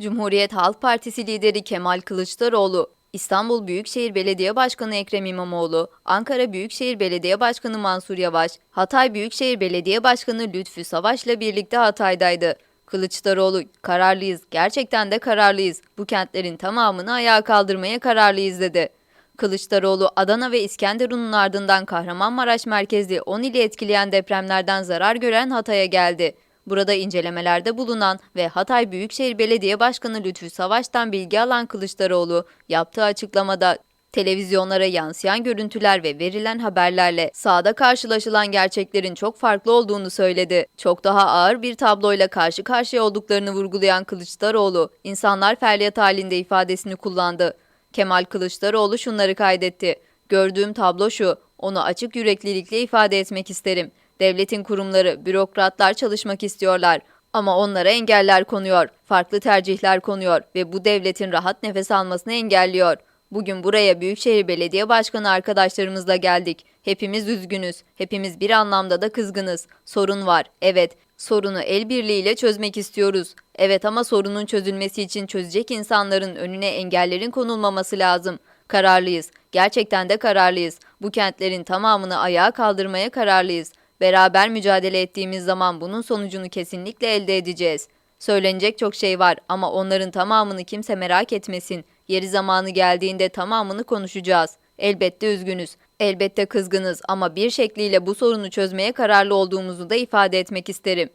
Cumhuriyet Halk Partisi lideri Kemal Kılıçdaroğlu, İstanbul Büyükşehir Belediye Başkanı Ekrem İmamoğlu, Ankara Büyükşehir Belediye Başkanı Mansur Yavaş, Hatay Büyükşehir Belediye Başkanı Lütfü Savaş'la birlikte Hatay'daydı. Kılıçdaroğlu, kararlıyız, gerçekten de kararlıyız. Bu kentlerin tamamını ayağa kaldırmaya kararlıyız dedi. Kılıçdaroğlu, Adana ve İskenderun'un ardından Kahramanmaraş merkezli 10 ili etkileyen depremlerden zarar gören Hatay'a geldi. Burada incelemelerde bulunan ve Hatay Büyükşehir Belediye Başkanı Lütfü Savaş'tan bilgi alan Kılıçdaroğlu, yaptığı açıklamada televizyonlara yansıyan görüntüler ve verilen haberlerle sahada karşılaşılan gerçeklerin çok farklı olduğunu söyledi. Çok daha ağır bir tabloyla karşı karşıya olduklarını vurgulayan Kılıçdaroğlu, insanlar feryat halinde ifadesini kullandı. Kemal Kılıçdaroğlu şunları kaydetti. Gördüğüm tablo şu, onu açık yüreklilikle ifade etmek isterim. Devletin kurumları, bürokratlar çalışmak istiyorlar. Ama onlara engeller konuyor, farklı tercihler konuyor ve bu devletin rahat nefes almasını engelliyor. Bugün buraya Büyükşehir Belediye Başkanı arkadaşlarımızla geldik. Hepimiz üzgünüz, hepimiz bir anlamda da kızgınız. Sorun var, evet. Sorunu el birliğiyle çözmek istiyoruz. Evet ama sorunun çözülmesi için çözecek insanların önüne engellerin konulmaması lazım. Kararlıyız. Gerçekten de kararlıyız. Bu kentlerin tamamını ayağa kaldırmaya kararlıyız. Beraber mücadele ettiğimiz zaman bunun sonucunu kesinlikle elde edeceğiz. Söylenecek çok şey var ama onların tamamını kimse merak etmesin. Yeri zamanı geldiğinde tamamını konuşacağız. Elbette üzgünüz. Elbette kızgınız ama bir şekliyle bu sorunu çözmeye kararlı olduğumuzu da ifade etmek isterim.